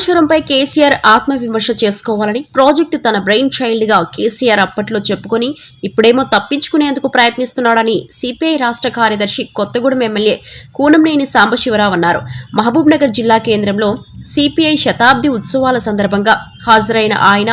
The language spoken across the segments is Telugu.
కాళేశ్వరంపై కేసీఆర్ ఆత్మవిమర్శ చేసుకోవాలని ప్రాజెక్టు తన బ్రెయిన్ చైల్డ్గా కేసీఆర్ అప్పట్లో చెప్పుకొని ఇప్పుడేమో తప్పించుకునేందుకు ప్రయత్నిస్తున్నాడని సిపిఐ రాష్ట్ర కార్యదర్శి కొత్తగూడెం ఎమ్మెల్యే కూనంనేని సాంబశివరావు అన్నారు. మహబూబ్నగర్ జిల్లా కేంద్రంలో సిపిఐ శతాబ్ది ఉత్సవాల సందర్భంగా హాజరైన ఆయన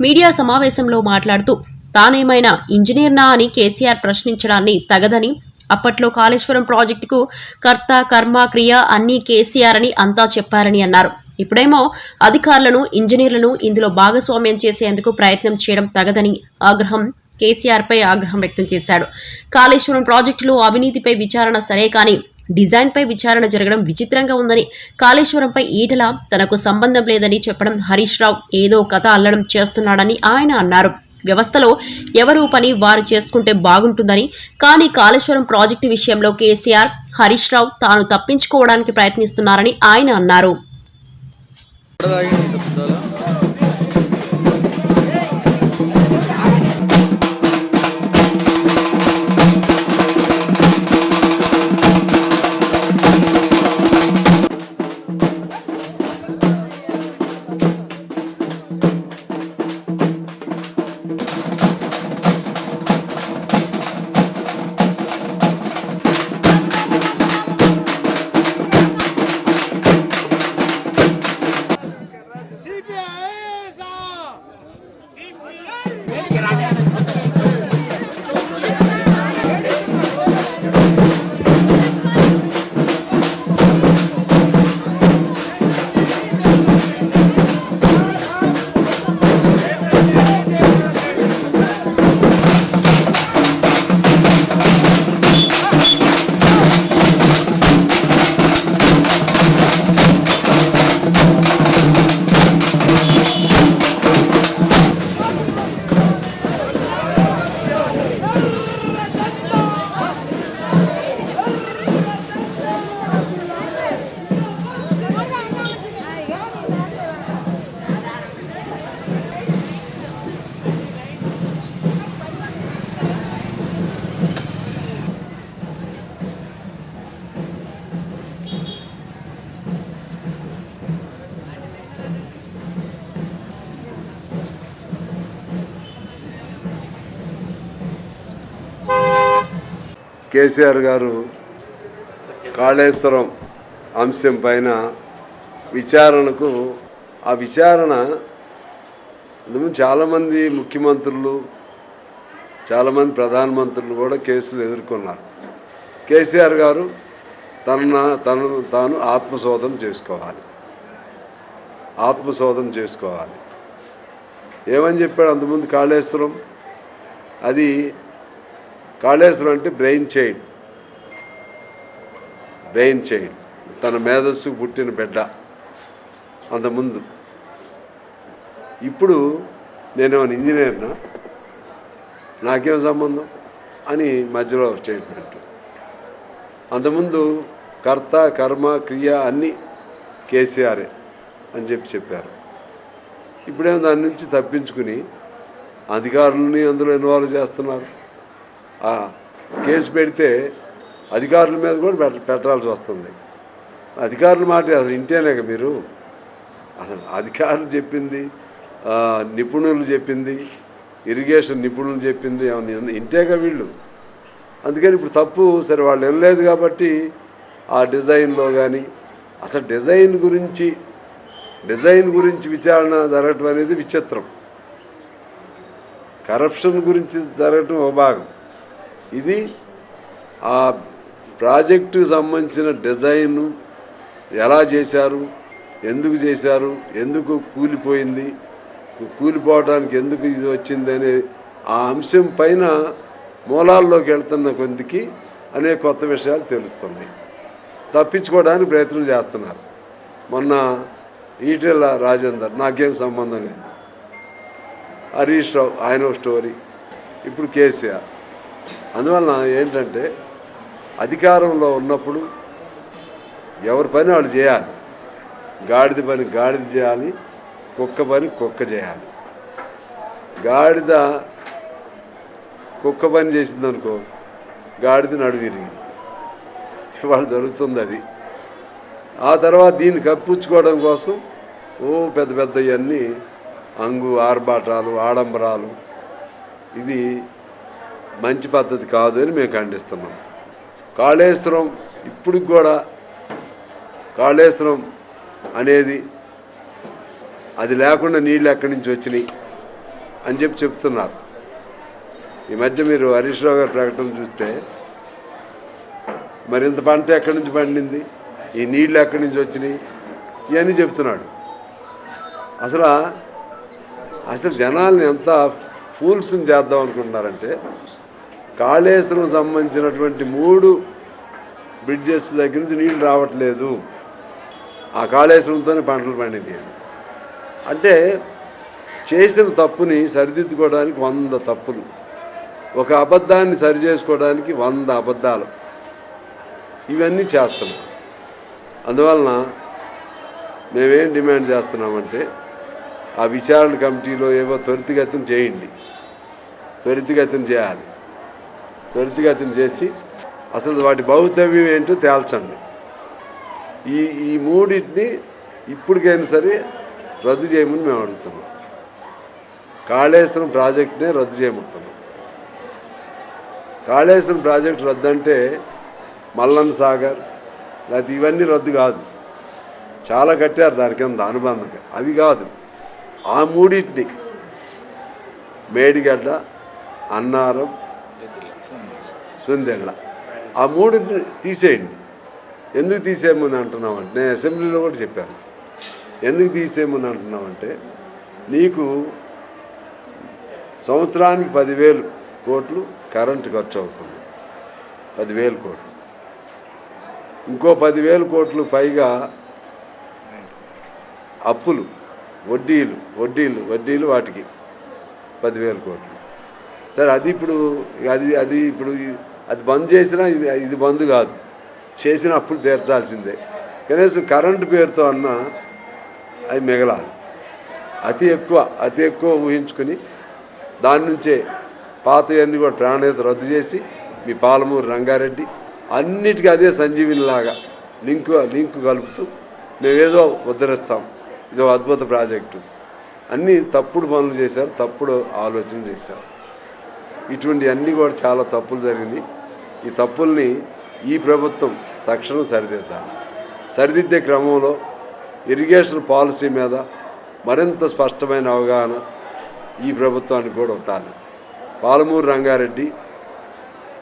మీడియా సమావేశంలో మాట్లాడుతూ తానేమైనా ఇంజనీర్నా అని కేసీఆర్ ప్రశ్నించడాన్ని తగదని అప్పట్లో కాళేశ్వరం ప్రాజెక్టుకు కర్త కర్మ క్రియ అన్నీ కేసీఆర్ అని అంతా చెప్పారని అన్నారు. ఇప్పుడేమో అధికారులను ఇంజనీర్లను ఇందులో భాగస్వామ్యం చేసేందుకు ప్రయత్నం చేయడం తగదని ఆగ్రహం కేసీఆర్పై ఆగ్రహం వ్యక్తం చేశాడు. కాళేశ్వరం ప్రాజెక్టులో అవినీతిపై విచారణ సరే కానీ డిజైన్పై విచారణ జరగడం విచిత్రంగా ఉందని కాళేశ్వరంపై ఈటల తనకు సంబంధం లేదని చెప్పడం హరీష్ రావు ఏదో కథ అల్లడం చేస్తున్నాడని ఆయన అన్నారు. వ్యవస్థలో ఎవరు పని వారు చేసుకుంటే బాగుంటుందని కానీ కాళేశ్వరం ప్రాజెక్టు విషయంలో కేసీఆర్ హరీష్ రావు తాను తప్పించుకోవడానికి ప్రయత్నిస్తున్నారని ఆయన అన్నారు. ఎక్కడ తాగిండు కేసీఆర్ గారు కాళేశ్వరం అంశం పైన విచారణకు ఆ విచారణ చాలామంది ముఖ్యమంత్రులు చాలామంది ప్రధానమంత్రులు కూడా కేసులు ఎదుర్కొన్నారు. కేసీఆర్ గారు తన తనను తాను ఆత్మశోధన చేసుకోవాలి. ఆత్మశోధన చేసుకోవాలి. ఏమని చెప్పాడు అంతకుముందు కాళేశ్వరం? అది కాళేశ్వరం అంటే బ్రెయిన్ చైల్డ్ బ్రెయిన్ చైల్డ్ తన మేధస్సు పుట్టిన బిడ్డ. అంతకుముందు ఇప్పుడు నేను ఇంజనీర్నా? నాకేం సంబంధం? అని మధ్యలో స్టేట్మెంట్ అంతకుముందు కర్త కర్మ క్రియ అన్నీ కేసీఆరే అని చెప్పి చెప్పారు. ఇప్పుడేమో దాని నుంచి తప్పించుకుని అధికారులని అందులో ఇన్వాల్వ్ చేస్తున్నారు. కేసు పెడితే అధికారుల మీద కూడా పెట్ట పెట్టాల్సి వస్తుంది. అధికారుల మాట అసలు ఇంటేనేక మీరు. అసలు అధికారులు చెప్పింది నిపుణులు చెప్పింది ఇరిగేషన్ నిపుణులు చెప్పింది ఏమన్నా ఇంటేగా వీళ్ళు. అందుకని ఇప్పుడు తప్పు సరే వాళ్ళు వెళ్ళలేదు కాబట్టి ఆ డిజైన్లో కానీ అసలు డిజైన్ గురించి డిజైన్ గురించి విచారణ జరగటం అనేది విచిత్రం. కరప్షన్ గురించి జరగటం ఒక భాగం. ఇది ఆ ప్రాజెక్టుకు సంబంధించిన డిజైన్ ఎలా చేశారు ఎందుకు చేశారు ఎందుకు కూలిపోయింది కూలిపోవడానికి ఎందుకు ఇది వచ్చింది అనే ఆ అంశం పైన మూలాల్లోకి వెళ్తున్న కొందికి అనేక కొత్త విషయాలు తెలుస్తున్నాయి. తప్పించుకోవడానికి ప్రయత్నం చేస్తున్నారు. మొన్న ఈటెల రాజేందర్ నాకేం సంబంధం లేదు. హరీష్ రావు ఆయన స్టోరీ. ఇప్పుడు కేసీఆర్. అందువలన ఏంటంటే అధికారంలో ఉన్నప్పుడు ఎవరి పని వాళ్ళు చేయాలి. గాడిద పని గాడిద చేయాలి కుక్క పని కుక్క చేయాలి. గాడిద కుక్క పని చేసిందనుకో గాడిద నడు విరిగింది ఇవాళ జరుగుతుంది అది. ఆ తర్వాత దీన్ని కప్పించుకోవడం కోసం ఓ పెద్ద పెద్ద ఇవన్నీ అంగు ఆర్భాటాలు ఆడంబరాలు ఇది మంచి పద్ధతి కాదు అని మేము ఖండిస్తున్నాం. కాళేశ్వరం ఇప్పుడు కూడా కాళేశ్వరం అనేది అది లేకుండా నీళ్ళు ఎక్కడి నుంచి వచ్చినాయి అని చెప్పి చెప్తున్నారు. ఈ మధ్య మీరు హరీష్ రావు గారి ప్రకటన చూస్తే మరింత పంట ఎక్కడి నుంచి పండింది? ఈ నీళ్ళు ఎక్కడి నుంచి వచ్చినాయి? ఇవన్నీ చెప్తున్నాడు. అసలు అసలు జనాల్ని ఎంత ఫూల్స్ని చేద్దాం అనుకుంటున్నారంటే కాళేశ్వరం సంబంధించినటువంటి మూడు బ్రిడ్జెస్ దగ్గర నుంచి నీళ్ళు రావట్లేదు. ఆ కాళేశ్వరంతోనే పంటలు పండింది. అంటే చేసిన తప్పుని సరిదిద్దుకోవడానికి వంద తప్పులు. ఒక అబద్ధాన్ని సరి చేసుకోవడానికి వంద అబద్ధాలు. ఇవన్నీ చేస్తున్నాం అందువలన మేమేం డిమాండ్ చేస్తున్నామంటే ఆ విచారణ కమిటీలో ఏవో త్వరితగతిని చేయండి. త్వరితగతిని చేయాలి. త్వరితగతిని చేసి అసలు వాటి బౌద్ధవ్యం ఏంటో తేల్చండి. ఈ ఈ మూడింటిని ఇప్పటికైనా సరే రద్దు చేయమని మేము అడుగుతున్నాం. కాళేశ్వరం ప్రాజెక్ట్నే రద్దు చేయమంటున్నాం. కాళేశ్వరం ప్రాజెక్ట్ రద్దు అంటే మల్లన్ సాగర్ లేకపోతే ఇవన్నీ రద్దు కాదు. చాలా కట్టారు దాని కింద అనుబంధంగా. అవి కాదు. ఆ మూడింటిని మేడిగడ్డ అన్నారం సుందెళ్ళ ఆ మూడు తీసేయండి. ఎందుకు తీసేయమని అంటున్నామంటే నేను అసెంబ్లీలో కూడా చెప్పాను. ఎందుకు తీసేయమని అంటున్నామంటే నీకు సంవత్సరానికి పదివేలు కోట్లు కరెంటు ఖర్చు అవుతుంది. పదివేలు కోట్లు. ఇంకో పదివేల కోట్లు పైగా అప్పులు వడ్డీలు వడ్డీలు వడ్డీలు వాటికి పదివేల కోట్లు. సరే అది ఇప్పుడు అది అది ఇప్పుడు అది బంద్ చేసినా ఇది ఇది బంద్ కాదు. చేసిన అప్పులు తీర్చాల్సిందే. కనీసం కరెంటు పేరుతో అన్నా అవి మిగలాలి. అతి ఎక్కువ అతి ఎక్కువ ఊహించుకుని దాని నుంచే పాతయన్నీ కూడా ప్రాణేత రద్దు చేసి మీ పాలమూరు రంగారెడ్డి అన్నిటికీ అదే సంజీవినిలాగా లింకు లింకు కలుపుతూ మేమేదో ఉద్ధరిస్తాం. ఇదో అద్భుత ప్రాజెక్టు. అన్నీ తప్పుడు పనులు చేశారు తప్పుడు ఆలోచన చేశారు. ఇటువంటి అన్నీ కూడా చాలా తప్పులు జరిగినాయి. ఈ తప్పుల్ని ఈ ప్రభుత్వం తక్షణం సరిదిద్దాలి. సరిదిద్దే క్రమంలో ఇరిగేషన్ పాలసీ మీద మరింత స్పష్టమైన అవగాహన ఈ ప్రభుత్వానికి కూడా ఉండాలి. పాలమూరు రంగారెడ్డి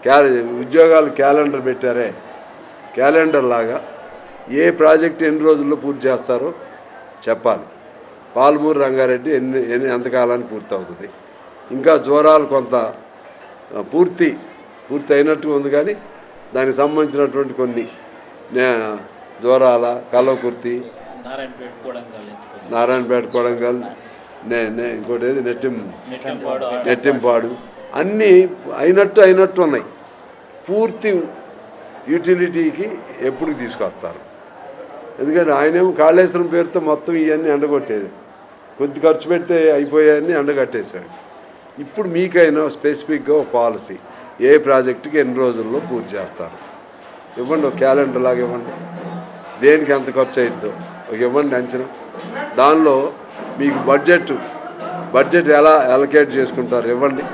క్యాల ఉద్యోగాలు క్యాలెండర్ పెట్టారే. క్యాలెండర్ లాగా ఏ ప్రాజెక్ట్ ఎన్ని రోజుల్లో పూర్తి చేస్తారో చెప్పాలి. పాలమూరు రంగారెడ్డి ఎన్ని ఎన్ని ఎంతకాలానికి పూర్తవుతుంది. ఇంకా జ్వరాలు కొంత పూర్తి పూర్తి అయినట్టుగా ఉంది కానీ దానికి సంబంధించినటువంటి కొన్ని నే జ్వరాల కలవకుర్తి నారాయణపేట కూడంగల్ ఎత్తుకుంది నారాయణపేట కొడంగల్ నే నే ఇంకోటి ఏది? నెట్టిం నెట్టంపాడు నెట్టింపాడు. అన్నీ అయినట్టు అయినట్టు ఉన్నాయి. పూర్తి యూటిలిటీకి ఎప్పుడు తీసుకొస్తారు? ఎందుకంటే ఆయనేమో కాళేశ్వరం పేరుతో మొత్తం ఇవన్నీ ఎండగొట్టేది. కొద్ది ఖర్చు పెడితే అయిపోయాయని ఎండగట్టేశాడు. ఇప్పుడు మీకైనా స్పెసిఫిక్గా ఒక పాలసీ. ఏ ప్రాజెక్టుకి ఎన్ని రోజుల్లో పూర్తి చేస్తారు? ఇవ్వండి ఒక క్యాలెండర్ లాగా ఇవ్వండి. దేనికి ఎంత ఖర్చు అయిద్దో ఒక ఇవ్వండి అంచనా. దానిలో మీకు బడ్జెట్ బడ్జెట్ ఎలా అలొకేట్ చేసుకుంటారు ఇవ్వండి.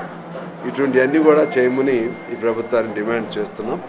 ఇటువంటివన్నీ కూడా చేయమని ఈ ప్రభుత్వాన్ని డిమాండ్ చేస్తున్నాం.